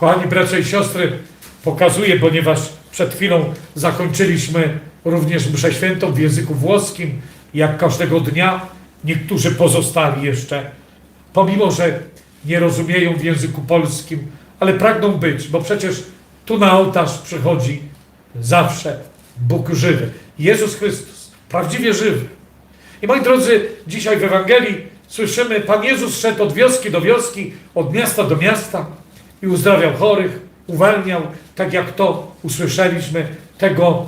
Kochani bracia i siostry, pokazuję, ponieważ przed chwilą zakończyliśmy również mszę świętą w języku włoskim, jak każdego dnia niektórzy pozostali jeszcze, pomimo że nie rozumieją w języku polskim, ale pragną być, bo przecież tu na ołtarz przychodzi zawsze Bóg żywy. Jezus Chrystus, prawdziwie żywy. I moi drodzy, dzisiaj w Ewangelii słyszymy, Pan Jezus szedł od wioski do wioski, od miasta do miasta i uzdrawiał chorych, uwalniał, tak jak to usłyszeliśmy, tego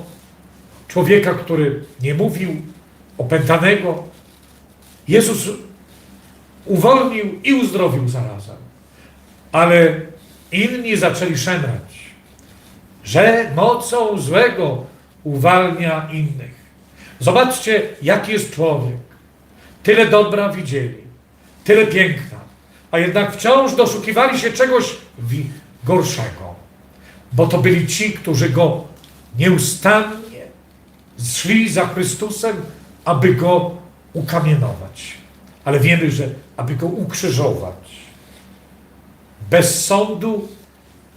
człowieka, który nie mówił, opętanego. Jezus uwolnił i uzdrowił zarazem. Ale inni zaczęli szemrać, że mocą złego uwalnia innych. Zobaczcie, jaki jest człowiek. Tyle dobra widzieli, tyle piękna, a jednak wciąż doszukiwali się czegoś gorszego. Bo to byli ci, którzy go nieustannie szli za Chrystusem, aby go ukamienować. Ale wiemy, że aby go ukrzyżować. Bez sądu,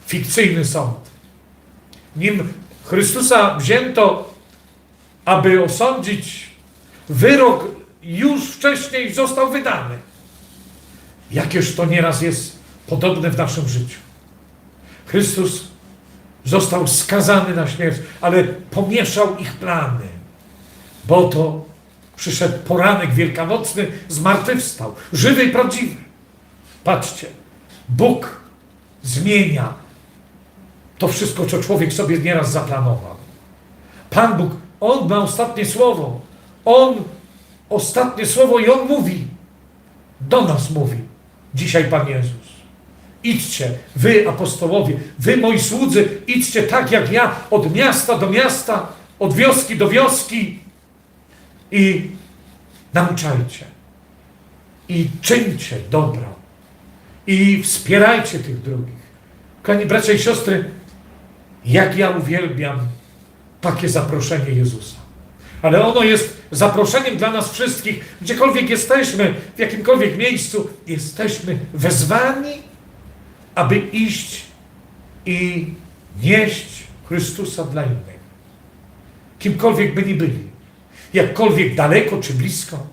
fikcyjny sąd. Nim Chrystusa wzięto, aby osądzić, wyrok już wcześniej został wydany. Jakież to nieraz jest podobne w naszym życiu. Chrystus został skazany na śmierć, ale pomieszał ich plany, bo to przyszedł poranek wielkanocny, zmartwychwstał, żywy i prawdziwy. Patrzcie, Bóg zmienia to wszystko, co człowiek sobie nieraz zaplanował. Pan Bóg, On ma ostatnie słowo. On ostatnie słowo i On mówi. Do nas mówi. Dzisiaj Pan Jezus. Idźcie, wy apostołowie, wy moi słudzy, idźcie tak jak ja, od miasta do miasta, od wioski do wioski i nauczajcie. I czyńcie dobro. I wspierajcie tych drugich. Kochani bracia i siostry, jak ja uwielbiam takie zaproszenie Jezusa. Ale ono jest zaproszeniem dla nas wszystkich, gdziekolwiek jesteśmy, w jakimkolwiek miejscu, jesteśmy wezwani, aby iść i nieść Chrystusa dla innych. Kimkolwiek by ni byli. Jakkolwiek daleko czy blisko.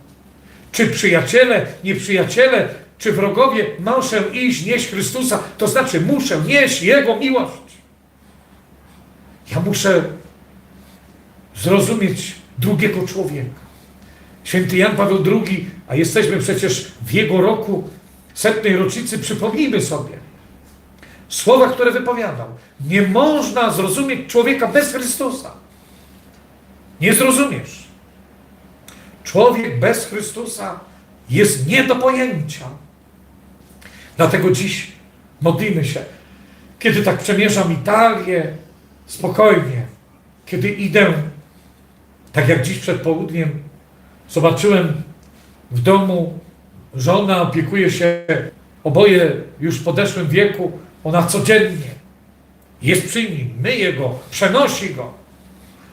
Czy przyjaciele, nieprzyjaciele, czy wrogowie, muszę iść, nieść Chrystusa, to znaczy muszę nieść Jego miłość. Ja muszę zrozumieć drugiego człowieka. Święty Jan Paweł II, a jesteśmy przecież w jego roku setnej rocznicy, przypomnijmy sobie słowa, które wypowiadał. Nie można zrozumieć człowieka bez Chrystusa. Nie zrozumiesz. Człowiek bez Chrystusa jest nie do pojęcia. Dlatego dziś modlimy się. Kiedy tak przemierzam Italię, spokojnie, kiedy idę, tak jak dziś przed południem, zobaczyłem w domu, żona opiekuje się, oboje już w podeszłym wieku, ona codziennie jest przy nim, myje go, przenosi go.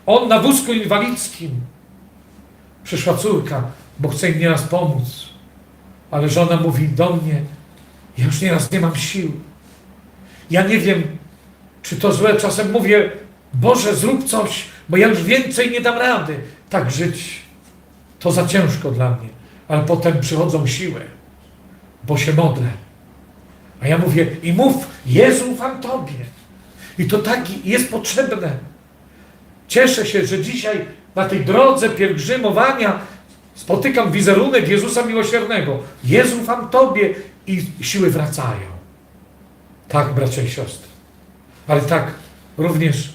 On na wózku inwalidzkim. Przyszła córka, bo chce im nieraz pomóc. Ale żona mówi do mnie, ja już nieraz nie mam sił. Ja nie wiem, czy to złe. Czasem mówię, Boże, zrób coś, bo ja już więcej nie dam rady. Tak żyć to za ciężko dla mnie. Ale potem przychodzą siły, bo się modlę. A ja mówię, i mów, Jezu, ufam Tobie. I to tak jest potrzebne. Cieszę się, że dzisiaj na tej drodze pielgrzymowania spotykam wizerunek Jezusa Miłosiernego. Jezu, ufam Tobie i siły wracają. Tak, bracia i siostry. Ale tak również,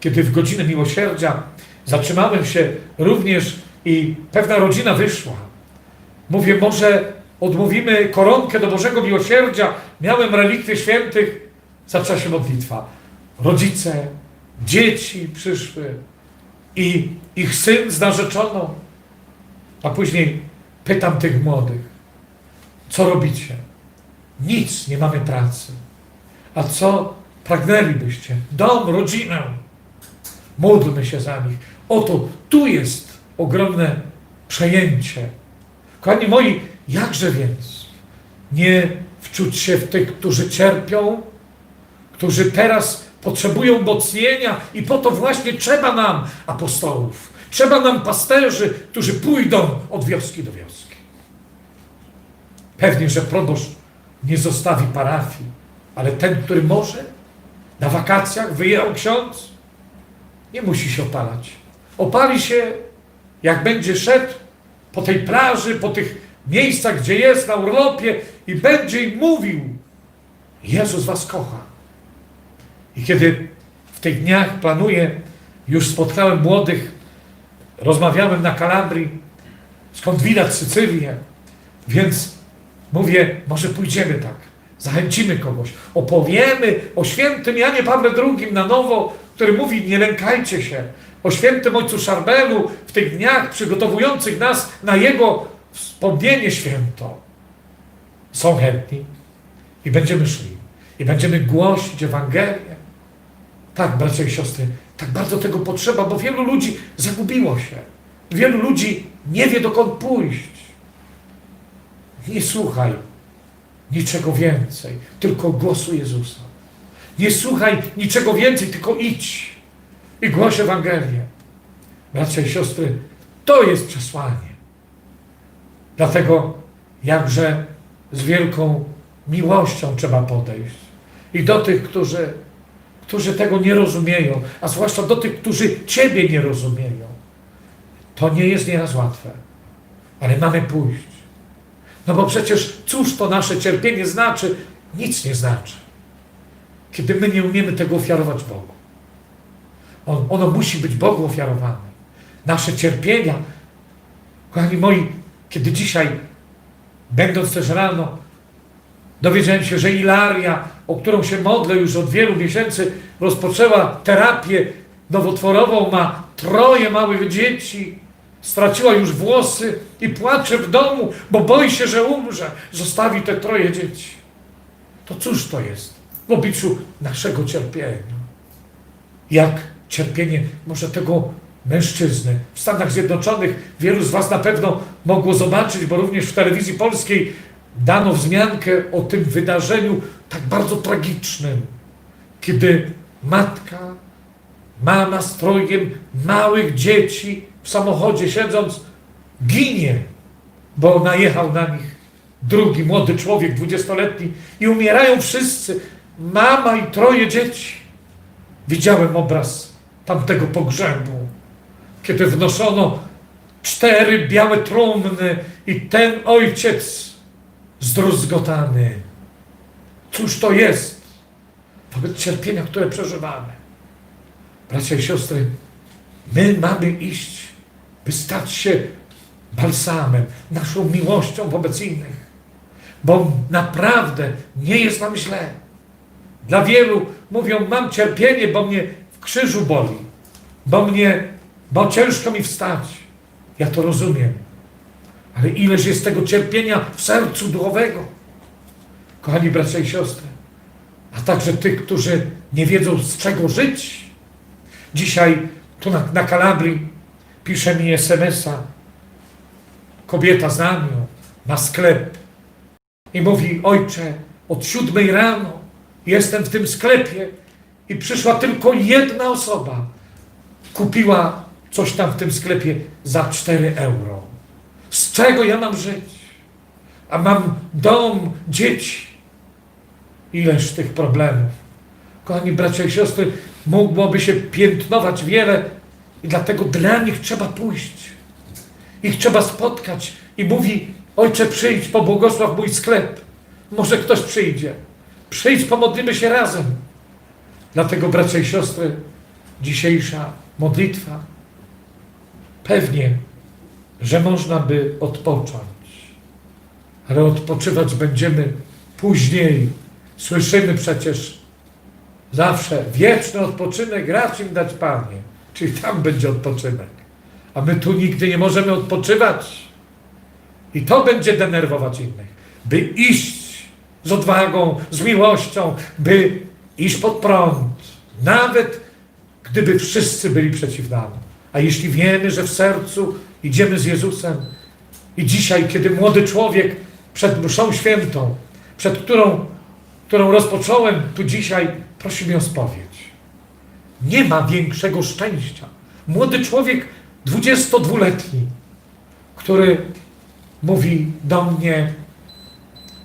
kiedy w godzinę miłosierdzia zatrzymałem się również i pewna rodzina wyszła. Mówię, może odmówimy koronkę do Bożego Miłosierdzia. Miałem relikty świętych. Zaczęła się modlitwa. Rodzice, dzieci przyszły i ich syn z narzeczoną. A później pytam tych młodych, co robicie? Nic, nie mamy pracy. A co pragnęlibyście? Dom, rodzinę. Módlmy się za nich. Oto tu jest ogromne przejęcie. Kochani moi, jakże więc nie wczuć się w tych, którzy cierpią, którzy teraz potrzebują mocnienia i po to właśnie trzeba nam apostołów. Trzeba nam pasterzy, którzy pójdą od wioski do wioski. Pewnie, że proboszcz nie zostawi parafii, ale ten, który może, na wakacjach wyjechał ksiądz, nie musi się opalać. Opali się, jak będzie szedł po tej plaży, po tych miejscach, gdzie jest, na urlopie i będzie im mówił, Jezus was kocha. I kiedy w tych dniach planuję, już spotkałem młodych, rozmawiałem na Kalabrii, skąd widać Sycylię, więc mówię, może pójdziemy tak, zachęcimy kogoś, opowiemy o świętym Janie Pawle II na nowo, który mówi, nie lękajcie się, o świętym ojcu Szarbelu w tych dniach przygotowujących nas na jego wspomnienie święto. Są chętni i będziemy szli. I będziemy głosić Ewangelię. Tak, bracia i siostry, tak bardzo tego potrzeba, bo wielu ludzi zagubiło się. Wielu ludzi nie wie, dokąd pójść. Nie słuchaj niczego więcej, tylko głosu Jezusa. Nie słuchaj niczego więcej, tylko idź i głoś Ewangelię. Bracia i siostry, to jest przesłanie. Dlatego jakże z wielką miłością trzeba podejść. I do tych, którzy, którzy tego nie rozumieją, a zwłaszcza do tych, którzy Ciebie nie rozumieją. To nie jest nieraz łatwe, ale mamy pójść. No bo przecież cóż to nasze cierpienie znaczy? Nic nie znaczy. Kiedy my nie umiemy tego ofiarować Bogu. On, ono musi być Bogu ofiarowane. Nasze cierpienia, kochani moi, kiedy dzisiaj, będąc też rano, dowiedziałem się, że Ilaria, o którą się modlę już od wielu miesięcy, rozpoczęła terapię nowotworową, ma troje małych dzieci, straciła już włosy i płacze w domu, bo boi się, że umrze, zostawi te troje dzieci. To cóż to jest w obliczu naszego cierpienia? Jak cierpienie może tego mężczyzny. W Stanach Zjednoczonych wielu z Was na pewno mogło zobaczyć, bo również w telewizji polskiej dano wzmiankę o tym wydarzeniu tak bardzo tragicznym, kiedy matka, mama z trojgiem małych dzieci w samochodzie siedząc ginie, bo najechał na nich drugi młody człowiek, dwudziestoletni i umierają wszyscy, mama i troje dzieci. Widziałem obraz tamtego pogrzebu, kiedy wnoszono cztery białe trumny i ten ojciec zdruzgotany. Cóż to jest wobec cierpienia, które przeżywamy? Bracia i siostry, my mamy iść, by stać się balsamem, naszą miłością wobec innych. Bo naprawdę nie jest nam źle. Dla wielu mówią, mam cierpienie, bo mnie w krzyżu boli, bo mnie, bo ciężko mi wstać. Ja to rozumiem. Ale ileż jest tego cierpienia w sercu duchowego. Kochani bracia i siostry, a także tych, którzy nie wiedzą z czego żyć. Dzisiaj tu na, na Kalabrii pisze mi SMS-a kobieta z nami, ma sklep i mówi, ojcze, od siódmej rano jestem w tym sklepie i przyszła tylko jedna osoba. Kupiła coś tam w tym sklepie za 4 euro. Z czego ja mam żyć? A mam dom, dzieci. Ileż tych problemów. Kochani bracia i siostry, mogłoby się piętnować wiele i dlatego dla nich trzeba pójść. Ich trzeba spotkać i mówi, ojcze przyjdź, pobłogosław mój sklep. Może ktoś przyjdzie. Przyjdź, pomodlimy się razem. Dlatego, bracia i siostry, dzisiejsza modlitwa pewnie, że można by odpocząć, ale odpoczywać będziemy później. Słyszymy przecież zawsze wieczny odpoczynek racz im dać Panie, czyli tam będzie odpoczynek. A my tu nigdy nie możemy odpoczywać. I to będzie denerwować innych. By iść z odwagą, z miłością, by iść pod prąd, nawet gdyby wszyscy byli przeciw nam. A jeśli wiemy, że w sercu idziemy z Jezusem i dzisiaj, kiedy młody człowiek przed mszą świętą, przed którą którą rozpocząłem tu dzisiaj, prosi mnie o spowiedź. Nie ma większego szczęścia. Młody człowiek, 22-letni, który mówi do mnie,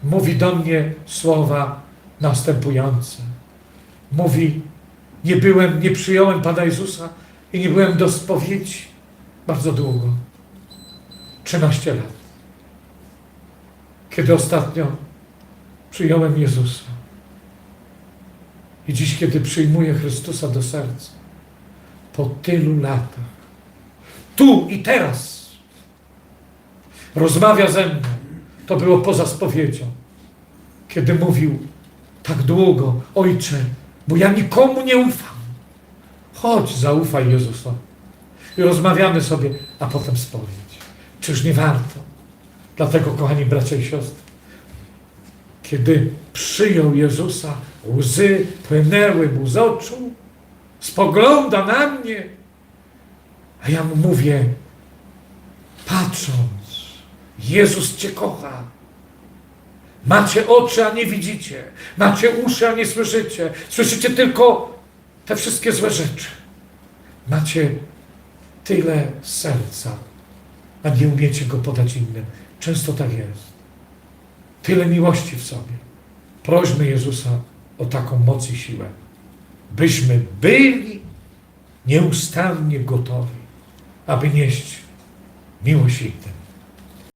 mówi do mnie słowa następujące. Mówi, nie byłem, nie przyjąłem Pana Jezusa i nie byłem do spowiedzi bardzo długo. 13 lat. Kiedy ostatnio przyjąłem Jezusa. I dziś, kiedy przyjmuję Chrystusa do serca, po tylu latach, tu i teraz, rozmawia ze mną. To było poza spowiedzią. Kiedy mówił tak długo, Ojcze, bo ja nikomu nie ufam. Chodź, zaufaj Jezusowi. I rozmawiamy sobie, a potem spowiedź. Czyż nie warto? Dlatego, kochani bracia i siostry, kiedy przyjął Jezusa, łzy płynęły mu z oczu, spogląda na mnie, a ja mu mówię, patrząc, Jezus Cię kocha. Macie oczy, a nie widzicie. Macie uszy, a nie słyszycie. Słyszycie tylko te wszystkie złe rzeczy. Macie tyle serca, a nie umiecie go podać innym. Często tak jest. Tyle miłości w sobie. Prośmy Jezusa o taką moc i siłę, byśmy byli nieustannie gotowi, aby nieść miłość innym.